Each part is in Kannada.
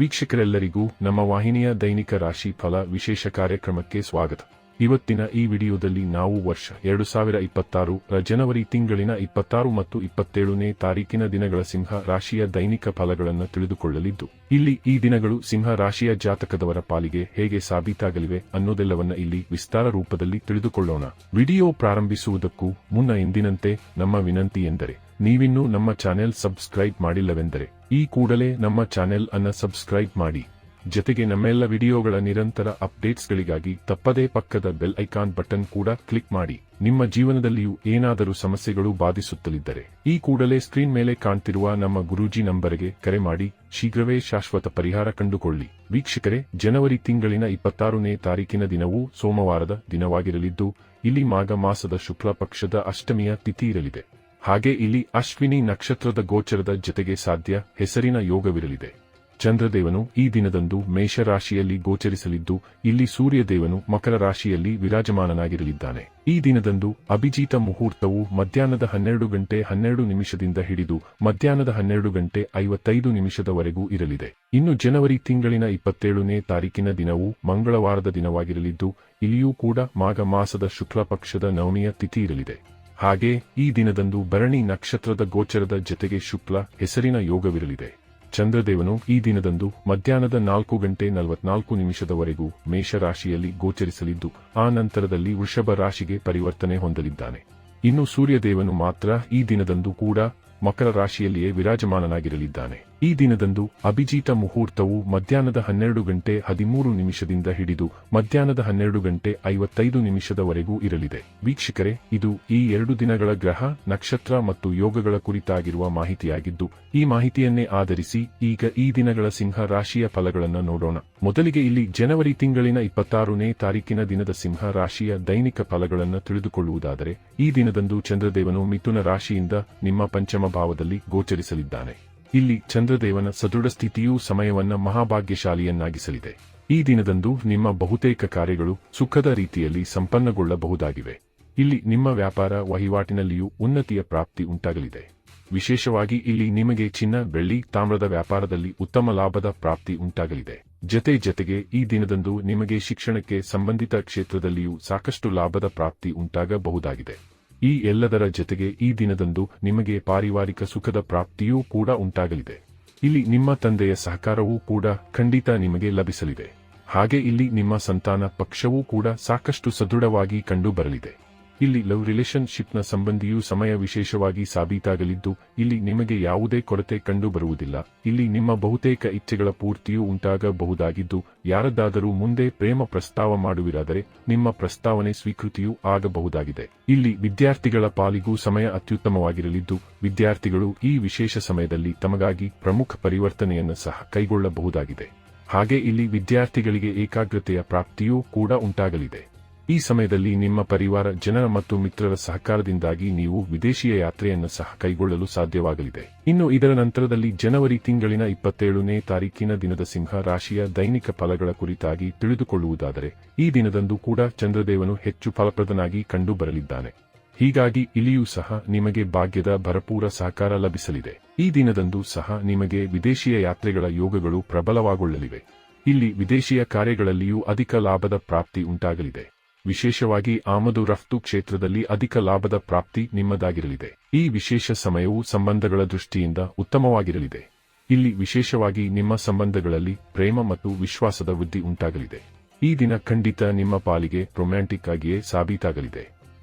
ವೀಕ್ಷಕರೆಲ್ಲರಿಗೂ ನಮ್ಮ ವಾಹಿನಿಯ ದೈನಿಕ ರಾಶಿ ಫಲ ವಿಶೇಷ ಕಾರ್ಯಕ್ರಮಕ್ಕೆ ಸ್ವಾಗತ. ಇವತ್ತಿನ ಈ ವಿಡಿಯೋದಲ್ಲಿ ನಾವು ವರ್ಷ ಎರಡು ಸಾವಿರ ಇಪ್ಪತ್ತಾರು ಜನವರಿ ತಿಂಗಳಿನ ಇಪ್ಪತ್ತಾರು ಮತ್ತು ಇಪ್ಪತ್ತೇಳನೇ ತಾರೀಕಿನ ದಿನಗಳ ಸಿಂಹ ರಾಶಿಯ ದೈನಿಕ ಫಲಗಳನ್ನು ತಿಳಿದುಕೊಳ್ಳಲಿದ್ದು, ಇಲ್ಲಿ ಈ ದಿನಗಳು ಸಿಂಹ ರಾಶಿಯ ಜಾತಕದವರ ಪಾಲಿಗೆ ಹೇಗೆ ಸಾಬೀತಾಗಲಿವೆ ಅನ್ನೋದೆಲ್ಲವನ್ನ ಇಲ್ಲಿ ವಿಸ್ತಾರ ರೂಪದಲ್ಲಿ ತಿಳಿದುಕೊಳ್ಳೋಣ. ವಿಡಿಯೋ ಪ್ರಾರಂಭಿಸುವುದಕ್ಕೂ ಮುನ್ನ ಎಂದಿನಂತೆ ನಮ್ಮ ವಿನಂತಿ ಎಂದರೆ ನೀವಿನ್ನೂ ನಮ್ಮ ಚಾನೆಲ್ ಸಬ್ಸ್ಕ್ರೈಬ್ ಮಾಡಿಲ್ಲವೆಂದರೆ, ಈ ಕೂಡಲೇ ನಮ್ಮ ಚಾನೆಲ್ ಅನ್ನ ಸಬ್ಸ್ಕ್ರೈಬ್ ಮಾಡಿ. ಜೊತೆಗೆ ನಮ್ಮೆಲ್ಲ ವಿಡಿಯೋಗಳ ನಿರಂತರ ಅಪ್ಡೇಟ್ಸ್ಗಳಿಗಾಗಿ ತಪ್ಪದೇ ಪಕ್ಕದ ಬೆಲ್ ಐಕಾನ್ ಬಟನ್ ಕೂಡ ಕ್ಲಿಕ್ ಮಾಡಿ. ನಿಮ್ಮ ಜೀವನದಲ್ಲಿಯೂ ಏನಾದರೂ ಸಮಸ್ಯೆಗಳು ಬಾಧಿಸುತ್ತಲಿದ್ದರೆ, ಈ ಕೂಡಲೇ ಸ್ಕ್ರೀನ್ ಮೇಲೆ ಕಾಣ್ತಿರುವ ನಮ್ಮ ಗುರೂಜಿ ನಂಬರ್ಗೆ ಕರೆ ಮಾಡಿ. ಶೀಘ್ರವೇ ಶಾಶ್ವತ ಪರಿಹಾರ ಕಂಡುಕೊಳ್ಳಿ. ವೀಕ್ಷಕರೇ, ಜನವರಿ ತಿಂಗಳಿನ ಇಪ್ಪತ್ತಾರನೇ ತಾರೀಕಿನ ದಿನವೂ ಸೋಮವಾರದ ದಿನವಾಗಿರಲಿದ್ದು, ಇಲ್ಲಿ ಮಾಘ ಮಾಸದ ಶುಕ್ಲ ಪಕ್ಷದ ಅಷ್ಟಮಿಯ ತಿಥಿ ಇರಲಿದೆ. ಹಾಗೆ ಇಲ್ಲಿ ಅಶ್ವಿನಿ ನಕ್ಷತ್ರದ ಗೋಚರದ ಜೊತೆಗೆ ಸಾಧ್ಯ ಹೆಸರಿನ ಯೋಗವಿರಲಿದೆ. ಚಂದ್ರದೇವನು ಈ ದಿನದಂದು ಮೇಷರಾಶಿಯಲ್ಲಿ ಗೋಚರಿಸಲಿದ್ದು, ಇಲ್ಲಿ ಸೂರ್ಯದೇವನು ಮಕರ ರಾಶಿಯಲ್ಲಿ ವಿರಾಜಮಾನನಾಗಿರಲಿದ್ದಾನೆ. ಈ ದಿನದಂದು ಅಭಿಜೀತ ಮುಹೂರ್ತವು ಮಧ್ಯಾಹ್ನದ ಹನ್ನೆರಡು ಗಂಟೆ ಹನ್ನೆರಡು ನಿಮಿಷದಿಂದ ಹಿಡಿದು ಮಧ್ಯಾಹ್ನದ ಹನ್ನೆರಡು ಗಂಟೆ ಐವತ್ತೈದು ನಿಮಿಷದವರೆಗೂ ಇರಲಿದೆ. ಇನ್ನು ಜನವರಿ ತಿಂಗಳಿನ ಇಪ್ಪತ್ತೇಳನೇ ತಾರೀಕಿನ ದಿನವು ಮಂಗಳವಾರದ ದಿನವಾಗಿರಲಿದ್ದು, ಇಲ್ಲಿಯೂ ಕೂಡ ಮಾಘ ಮಾಸದ ಶುಕ್ಲ ಪಕ್ಷದ ನವಮಿಯ ತಿಥಿ ಇರಲಿದೆ. ಹಾಗೆ ಈ ದಿನದಂದು ಭರಣಿ ನಕ್ಷತ್ರದ ಗೋಚರದ ಜತೆಗೆ ಶುಕ್ಲ ಹೆಸರಿನ ಯೋಗವಿರಲಿದೆ. ಚಂದ್ರದೇವನು ಈ ದಿನದಂದು ಮಧ್ಯಾಹ್ನದ ನಾಲ್ಕು ಗಂಟೆ ನಲವತ್ನಾಲ್ಕು ನಿಮಿಷದವರೆಗೂ ಮೇಷರಾಶಿಯಲ್ಲಿ ಗೋಚರಿಸಲಿದ್ದು, ಆ ನಂತರದಲ್ಲಿ ವೃಷಭ ರಾಶಿಗೆ ಪರಿವರ್ತನೆ ಹೊಂದಲಿದ್ದಾನೆ. ಇನ್ನು ಸೂರ್ಯದೇವನು ಮಾತ್ರ ಈ ದಿನದಂದು ಕೂಡ ಮಕರ ರಾಶಿಯಲ್ಲಿಯೇ ವಿರಾಜಮಾನನಾಗಿರಲಿದ್ದಾನೆ. ಈ ದಿನದಂದು ಅಭಿಜಿತ ಮುಹೂರ್ತವು ಮಧ್ಯಾಹ್ನದ ಹನ್ನೆರಡು ಗಂಟೆ ಹದಿಮೂರು ನಿಮಿಷದಿಂದ ಹಿಡಿದು ಮಧ್ಯಾಹ್ನದ ಹನ್ನೆರಡು ಗಂಟೆ ಐವತ್ತೈದು ನಿಮಿಷದವರೆಗೂ ಇರಲಿದೆ. ವೀಕ್ಷಕರೇ, ಇದು ಈ ಎರಡು ದಿನಗಳ ಗ್ರಹ, ನಕ್ಷತ್ರ ಮತ್ತು ಯೋಗಗಳ ಕುರಿತಾಗಿರುವ ಮಾಹಿತಿಯಾಗಿದ್ದು, ಈ ಮಾಹಿತಿಯನ್ನೇ ಆಧರಿಸಿ ಈಗ ಈ ದಿನಗಳ ಸಿಂಹ ರಾಶಿಯ ಫಲಗಳನ್ನು ನೋಡೋಣ. ಮೊದಲಿಗೆ ಇಲ್ಲಿ ಜನವರಿ ತಿಂಗಳಿನ ಇಪ್ಪತ್ತಾರನೇ ತಾರೀಕಿನ ದಿನದ ಸಿಂಹ ರಾಶಿಯ ದೈನಿಕ ಫಲಗಳನ್ನು ತಿಳಿದುಕೊಳ್ಳುವುದಾದರೆ, ಈ ದಿನದಂದು ಚಂದ್ರದೇವನು ಮಿಥುನ ರಾಶಿಯಿಂದ ನಿಮ್ಮ ಪಂಚಮ ಭಾವದಲ್ಲಿ ಗೋಚರಿಸಲಿದ್ದಾನೆ. ಇಲ್ಲಿ ಚಂದ್ರದೇವನ ಸದೃಢ ಸ್ಥಿತಿಯೂ ಸಮಯವನ್ನ ಮಹಾಭಾಗ್ಯಶಾಲಿಯನ್ನಾಗಿಸಲಿದೆ. ಈ ದಿನದಂದು ನಿಮ್ಮ ಬಹುತೇಕ ಕಾರ್ಯಗಳು ಸುಖದ ರೀತಿಯಲ್ಲಿ ಸಂಪನ್ನಗೊಳ್ಳಬಹುದಾಗಿವೆ. ಇಲ್ಲಿ ನಿಮ್ಮ ವ್ಯಾಪಾರ ವಹಿವಾಟಿನಲ್ಲಿಯೂ ಉನ್ನತಿಯ ಪ್ರಾಪ್ತಿ ಉಂಟಾಗಲಿದೆ. ವಿಶೇಷವಾಗಿ ಇಲ್ಲಿ ನಿಮಗೆ ಚಿನ್ನ, ಬೆಳ್ಳಿ, ತಾಮ್ರದ ವ್ಯಾಪಾರದಲ್ಲಿ ಉತ್ತಮ ಲಾಭದ ಪ್ರಾಪ್ತಿ ಉಂಟಾಗಲಿದೆ. ಜತೆ ಜತೆಗೆ ಈ ದಿನದಂದು ನಿಮಗೆ ಶಿಕ್ಷಣಕ್ಕೆ ಸಂಬಂಧಿತ ಕ್ಷೇತ್ರದಲ್ಲಿಯೂ ಸಾಕಷ್ಟು ಲಾಭದ ಪ್ರಾಪ್ತಿ ಉಂಟಾಗಬಹುದಾಗಿದೆ. ಈ ಎಲ್ಲದರ ಜೊತೆಗೆ ಈ ದಿನದಂದು ನಿಮಗೆ ಪಾರಿವಾರಿಕ ಸುಖದ ಪ್ರಾಪ್ತಿಯೂ ಕೂಡ ಉಂಟಾಗಲಿದೆ. ಇಲ್ಲಿ ನಿಮ್ಮ ತಂದೆಯ ಸಹಕಾರವೂ ಕೂಡ ಖಂಡಿತ ನಿಮಗೆ ಲಭಿಸಲಿದೆ. ಹಾಗೆ ಇಲ್ಲಿ ನಿಮ್ಮ ಸಂತಾನ ಪಕ್ಷವೂ ಕೂಡ ಸಾಕಷ್ಟು ಸದೃಢವಾಗಿ ಕಂಡುಬರಲಿದೆ. ಇಲ್ಲಿ ಲವ್ ರಿಲೇಷನ್ಶಿಪ್ನ ಸಂಬಂಧಿಯೂ ಸಮಯ ವಿಶೇಷವಾಗಿ ಸಾಬೀತಾಗಲಿದ್ದು, ಇಲ್ಲಿ ನಿಮಗೆ ಯಾವುದೇ ಕೊರತೆ ಕಂಡುಬರುವುದಿಲ್ಲ. ಇಲ್ಲಿ ನಿಮ್ಮ ಬಹುತೇಕ ಇಚ್ಛೆಗಳ ಪೂರ್ತಿಯೂ ಉಂಟಾಗಬಹುದಾಗಿದ್ದು, ಯಾರದ್ದಾದರೂ ಮುಂದೆ ಪ್ರೇಮ ಪ್ರಸ್ತಾವ ಮಾಡುವಿರಾದರೆ, ನಿಮ್ಮ ಪ್ರಸ್ತಾವನೆ ಸ್ವೀಕೃತಿಯೂ ಆಗಬಹುದಾಗಿದೆ. ಇಲ್ಲಿ ವಿದ್ಯಾರ್ಥಿಗಳ ಪಾಲಿಗೂ ಸಮಯ ಅತ್ಯುತ್ತಮವಾಗಿರಲಿದ್ದು, ವಿದ್ಯಾರ್ಥಿಗಳು ಈ ವಿಶೇಷ ಸಮಯದಲ್ಲಿ ತಮಗಾಗಿ ಪ್ರಮುಖ ಪರಿವರ್ತನೆಯನ್ನು ಸಹ ಕೈಗೊಳ್ಳಬಹುದಾಗಿದೆ. ಹಾಗೆ ಇಲ್ಲಿ ವಿದ್ಯಾರ್ಥಿಗಳಿಗೆ ಏಕಾಗ್ರತೆಯ ಪ್ರಾಪ್ತಿಯೂ ಕೂಡ ಉಂಟಾಗಲಿದೆ. ಈ ಸಮಯದಲ್ಲಿ ನಿಮ್ಮ ಪರಿವಾರ, ಜನರ ಮತ್ತು ಮಿತ್ರರ ಸಹಕಾರದಿಂದಾಗಿ ನೀವು ವಿದೇಶಿಯ ಯಾತ್ರೆಯನ್ನು ಸಹ ಕೈಗೊಳ್ಳಲು ಸಾಧ್ಯವಾಗಲಿದೆ. ಇನ್ನು ಇದರ ನಂತರದಲ್ಲಿ ಜನವರಿ ತಿಂಗಳಿನ ಇಪ್ಪತ್ತೇಳನೇ ತಾರೀಕಿನ ದಿನದ ಸಿಂಹ ರಾಶಿಯ ದೈನಿಕ ಫಲಗಳ ಕುರಿತಾಗಿ ತಿಳಿದುಕೊಳ್ಳುವುದಾದರೆ, ಈ ದಿನದಂದು ಕೂಡ ಚಂದ್ರದೇವನು ಹೆಚ್ಚು ಫಲಪ್ರದನಾಗಿ ಕಂಡುಬರಲಿದ್ದಾನೆ. ಹೀಗಾಗಿ ಇಲ್ಲಿಯೂ ಸಹ ನಿಮಗೆ ಭಾಗ್ಯದ ಭರಪೂರ ಸಹಕಾರ ಲಭಿಸಲಿದೆ. ಈ ದಿನದಂದು ಸಹ ನಿಮಗೆ ವಿದೇಶೀಯ ಯಾತ್ರೆಗಳ ಯೋಗಗಳು ಪ್ರಬಲವಾಗೊಳ್ಳಲಿವೆ. ಇಲ್ಲಿ ವಿದೇಶಿಯ ಕಾರ್ಯಗಳಲ್ಲಿಯೂ ಅಧಿಕ ಲಾಭದ ಪ್ರಾಪ್ತಿ ಉಂಟಾಗಲಿದೆ. ವಿಶೇಷವಾಗಿ ಆಮದು ರಫ್ತು ಕ್ಷೇತ್ರದಲ್ಲಿ ಅಧಿಕ ಲಾಭದ ಪ್ರಾಪ್ತಿ ನಿಮ್ಮದಾಗಿರಲಿದೆ. ಈ ವಿಶೇಷ ಸಮಯವು ಸಂಬಂಧಗಳ ದೃಷ್ಟಿಯಿಂದ ಉತ್ತಮವಾಗಿರಲಿದೆ. ಇಲ್ಲಿ ವಿಶೇಷವಾಗಿ ನಿಮ್ಮ ಸಂಬಂಧಗಳಲ್ಲಿ ಪ್ರೇಮ ಮತ್ತು ವಿಶ್ವಾಸದ ವೃದ್ಧಿ ಉಂಟಾಗಲಿದೆ. ಈ ದಿನ ಖಂಡಿತ ನಿಮ್ಮ ಪಾಲಿಗೆ ರೊಮ್ಯಾಂಟಿಕ್ ಆಗಿಯೇ ಸಾಬೀತಾಗಲಿದೆ.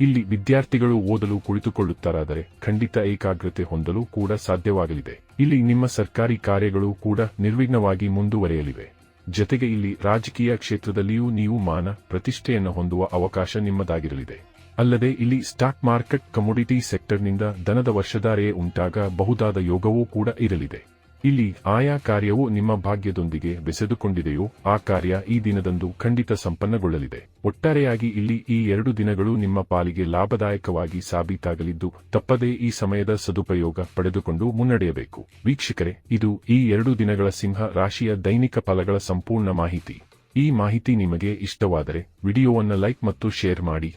ಇಲ್ಲಿ ವಿದ್ಯಾರ್ಥಿಗಳು ಓದಲು ಕುಳಿತುಕೊಳ್ಳುತ್ತಾರಾದರೆ ಖಂಡಿತ ಏಕಾಗ್ರತೆ ಹೊಂದಲು ಕೂಡ ಸಾಧ್ಯವಾಗಲಿದೆ. ಇಲ್ಲಿ ನಿಮ್ಮ ಸರ್ಕಾರಿ ಕಾರ್ಯಗಳು ಕೂಡ ನಿರ್ವಿಘ್ನವಾಗಿ ಮುಂದುವರೆಯಲಿವೆ. ಜತೆಗೆ ಇಲ್ಲಿ ರಾಜಕೀಯ ಕ್ಷೇತ್ರದಲ್ಲಿಯೂ ನೀವು ಮಾನ ಪ್ರತಿಷ್ಠೆಯನ್ನು ಹೊಂದುವ ಅವಕಾಶ ನಿಮ್ಮದಾಗಿರಲಿದೆ. ಅಲ್ಲದೆ ಇಲ್ಲಿ ಸ್ಟಾಕ್ ಮಾರ್ಕೆಟ್ ಕಮೋಡಿಟಿ ಸೆಕ್ಟರ್ನಿಂದ ದನದ ವರ್ಷಧಾರೆಯೇ ಉಂಟಾಗಬಹುದಾದ ಯೋಗವೂ ಕೂಡ ಇರಲಿದೆ. ಇಲ್ಲಿ ಆಯಾ ಕಾರ್ಯವು ನಿಮ್ಮ ಭಾಗ್ಯದೊಂದಿಗೆ ಬೆಸೆದುಕೊಂಡಿದೆಯೋ, ಆ ಕಾರ್ಯ ಈ ದಿನದಂದು ಖಂಡಿತ ಸಂಪನ್ನಗೊಳ್ಳಲಿದೆ. ಒಟ್ಟಾರೆಯಾಗಿ ಇಲ್ಲಿ ಈ ಎರಡು ದಿನಗಳು ನಿಮ್ಮ ಪಾಲಿಗೆ ಲಾಭದಾಯಕವಾಗಿ ಸಾಬೀತಾಗಲಿದ್ದು, ತಪ್ಪದೇ ಈ ಸಮಯದ ಸದುಪಯೋಗ ಪಡೆದುಕೊಂಡು ಮುನ್ನಡೆಯಬೇಕು. ವೀಕ್ಷಕರೇ, ಇದು ಈ ಎರಡು ದಿನಗಳ ಸಿಂಹ ರಾಶಿಯ ದೈನಿಕ ಫಲಗಳ ಸಂಪೂರ್ಣ ಮಾಹಿತಿ. ಈ ಮಾಹಿತಿ ನಿಮಗೆ ಇಷ್ಟವಾದರೆ, ವಿಡಿಯೋವನ್ನು ಲೈಕ್ ಮತ್ತು ಶೇರ್ ಮಾಡಿ.